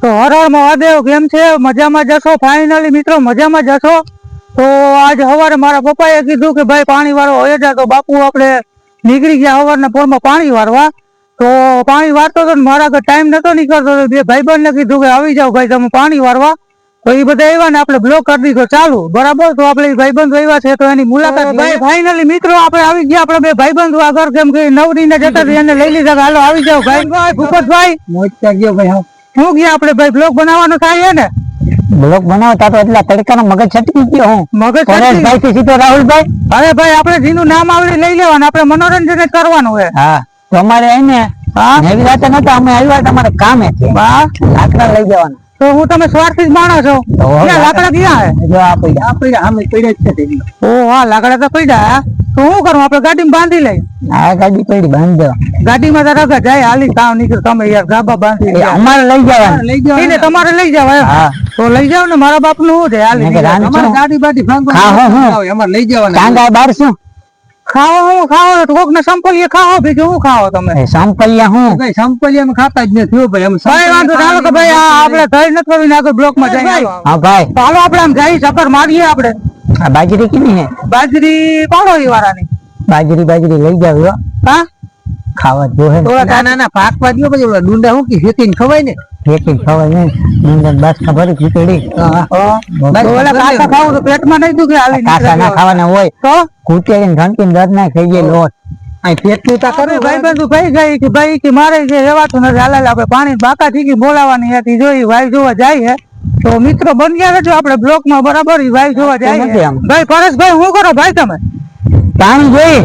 તો હર હર મહાદેવ કેમ છે? મજામાં જશો? ફાઇનલી મિત્રો મજામાં જશો? તો આજ સવારે મારા પપ્પાએ કીધું કે ભાઈ પાણી વાળો હોય જા તો બાપુ આપણે નીકળી ગયા સવારના પોરમાં પાણી વારવા તો પાણી વારતો હતો ને મારા આગળ ટાઈમ નતો નીકળતો તો બે ભાઈબંધને કીધું કે આવી જાઓ ભાઈ તમે પાણી વારવા તો એ બધા આવ્યા ને આપણે બ્લોક કરી દીધો. ચાલુ બરાબર? તો આપણે ભાઈબંધ આવ્યા છે તો એની મુલાકાત ભાઈ ફાઇનલી મિત્રો આપણે આવી ગયા. આપણે બે ભાઈબંધ આગળ કેમ કે નવરી ને જતા એને લઈ લીધા હાલો આવી જાઓ ભાઈ. ભાઈ ભૂપતભાઈ. મોજ ગયો ભાઈ હા. હું ગયા આપણે ભાઈ બ્લોગ બનાવવાનો થાય ને? બ્લોક બનાવતા તો એટલા તડકાનો મગજ છટકી ગયો હું. મગજ પરેશભાઈ થી સીધો રાહુલભાઈ. અરે ભાઈ આપણે જીનું નામ આવડે લઈ લેવાનું આપણે મનોરંજન જ કરવાનું હોય હા તો અમારે એને એવી વાત નતા અમે આવ્યા તમારે કામે છે લાકડા લઈ જવાના. તો હું તમે સ્વાર્થી જ માણો છો. લાકડા ક્યાં હે? જો આ પડ્યા આ પડ્યા અમે પડ્યા જ છે ઓ હા લાકડા તો પડ્યા. તો શું કરું? આપણે ગાડીમાં બાંધી લઈ આ ગાડી પડી બાંધ દો ગાડીમાં તારા રગા જાય હાલી કામ નીકળ. તમે યાર ગાબા બાંધી અમારે લઈ જવા લઈ જવા તમારે લઈ જાવ તો લઈ જાવ ને મારા બાપનું શું છે? હાલી શું? ગાડી બાડી ભાંગવા હા, હા, હા. અમારે લઈ જવાના. ટાંગા બાર શું ખાવો હું ખાવો કોક ને સંપલિયા ખાવો બીજું હું ખાવો તમે? સંપલિયા હું. ભાઈ સંપલિયા ખાતા જ નથી ભાઈ. એમ ભાઈ વાંધો ચાલો કે ભાઈ આ આપણે થઈ નથી કરવી આગળ બ્લોકમાં જઈએ હા ભાઈ. ચાલો આપડે આપણે આમ જઈ ચક્કર મારીએ આપણે. આ બાજરી કેવી હે? બાજરી પાડો ઈ વાળાની? બાજરી બાજરી લઈ જાવ હો. હા? ખાવા જોહે ના. ના ના પાક પાક પછી ઓલા ડુંડા હું કે હેતીન ખવાય ને? હેતીન ખવાય ને ડુંડા બસ ખબર ખીચડી ઓલા કાચા ખાવું તો પેટમાં નહીં દુખે હાલી કાસા ના ખાવાના હોય. તો કૂટેરીને ઘંટીને દર્દ ના થઈ જાય લોટ પેટનું તા કરે ભાઈ બંધુ ભાઈ ગઈ કે ભાઈ કે મારે જે રહેવાતું નથી. હાલ આપણે પાણી બાકા થી બોલાવાની હતી. જોઈ ભાઈ જોવા જાય છે તો મિત્રો બન્યા રહેજો આપણે બ્લોકમાં બરાબર ભાઈ જોવા જાય. ભાઈ પરેશભાઈ શું કરો ભાઈ તમે? પાણી જોઈ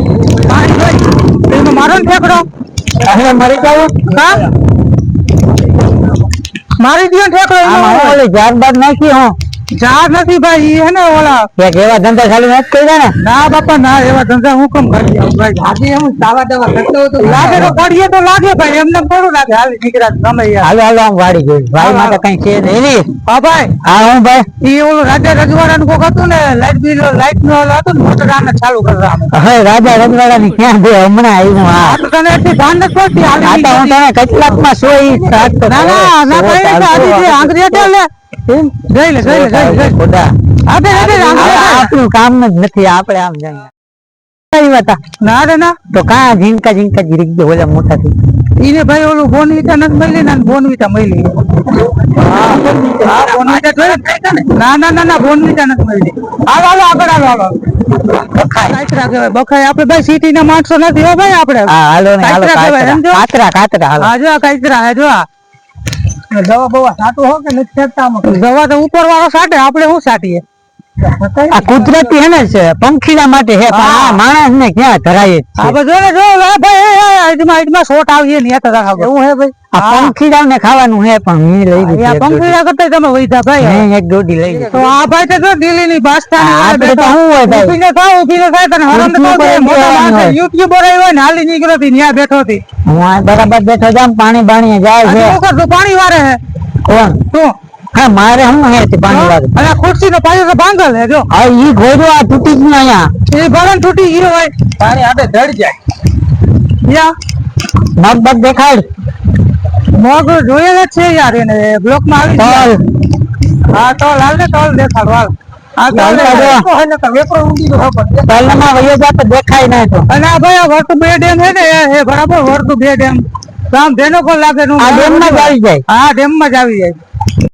પાણી જોઈ મારો ને ઠેકડો? હવે મરી જાવ હા? મારી દિયો ઠેકડો ઓલી ઝાર નાખી હું. ઝાડ નથી ભાઈ એને ઓલા. એવા ધંધા ચાલુ નથી કર્યા ને? ના બાપા ના એવા ધંધા હું કેમ કરી આવું ભાઈ. આજે એમ સાવા દવા કરતો હતો. લાગે તો કરીએ તો લાગે ભાઈ એમને થોડું લાગે. હાલી નીકળ્યા તમે હાલો હાલો આમ વાડી જોઈ. ભાઈ માટે કઈ છે નહીં. હા ભાઈ. હા હું ભાઈ? એ ઓલું રાજા રજવાડા નું કોક હતું ને લાઈટ બિલ લાઈટ નો ઓલો હતું ને મોટર આને ચાલુ કરવા હવે રાજા રજવાડા ની ક્યાં બે હમણાં આવ્યું હા. તો તને એટલી ભાન નથી પડતી? હાલી હું તને કચલાકમાં સોઈ ના ના ના ભાઈ આંગળી હતી લે જઈ લે જઈ લે જઈ લે. ખોટા. આપે આપે આ આંગળી આપણું કામ જ નથી આપણે આમ જઈએ. ના રે ના. તો કા ઝીંકા ઝીંકા જીરી ગયો ઓલા મોટા થી ઈને ભાઈ ઓલું બોનવીટા નથી મળી ને બોનવીટા મળી. હા હા બોનવીટા જોઈ ના. ના ના ના બોનવીટા નથી મળી. હાલો હાલો આગળ હાલો હાલો બખાય. આપણે ભાઈ સિટી ના માણસો નથી હો ભાઈ આપડે હાલો હાલો કાતરા. કાતરા હાલો. હા જો કાતરા જો દવા બવા સાટો હો કે નથી સાટતા દવા તો ઉપર વાળો સાટે, આપણે શું સાટીએ? આ કુદરતી હે ને છે પંખીડા માટે હે પણ આ માણસ ને ક્યાં ધરાય આ બધો ને જો ભાઈ આજમાં શોટ આવીએ ને યાદ રાખો. એવું હે ભાઈ? આ પંખીડા ને ખાવાનું હે પણ મેં લઈ આ પંખીડા કરતા તમે વૈધા ભાઈ. હે એક દોડી લઈ તો આ ભાઈ તો દિલ્હી ની આ આપણે તો હું હોય ભાઈ? ઊભી થાવ ઊભી ન થાય તને હરામ તો મોટા માણસ યુટ્યુબર આવ્યો ને હાલી નીકળ્યો હતી ન્યા બેઠો હતી હું આ બરાબર બેઠો જામ પાણી બાણી જાય છે. પાણી વારે હે. કોણ? તું. હા મારે હું હે તે વાળું અને ખુરશી નો પાયો તો ભાંગલ હે જો. હા ઈ ઘોડો આ તૂટી ગયો અહીંયા. એ ભરણ તૂટી ગયો હોય. પાણી હાથે ધડ જાય. યા. મગ બગ દેખાડ. મગ જોયેલ છે યાર એને બ્લોકમાં આવી હા તો લાલ ને તોલ દેખાડ હે ને જાતો દેખાય ના તો અને આ ભાઈ વર્તુ બે ડેમ છે ને એ- બરાબર વર્તુ બે ડેમ. તો આમ ધેનો પણ લાગે આ ડેમમાં જ આવી જાય. હા ડેમમાં જ આવી જાય.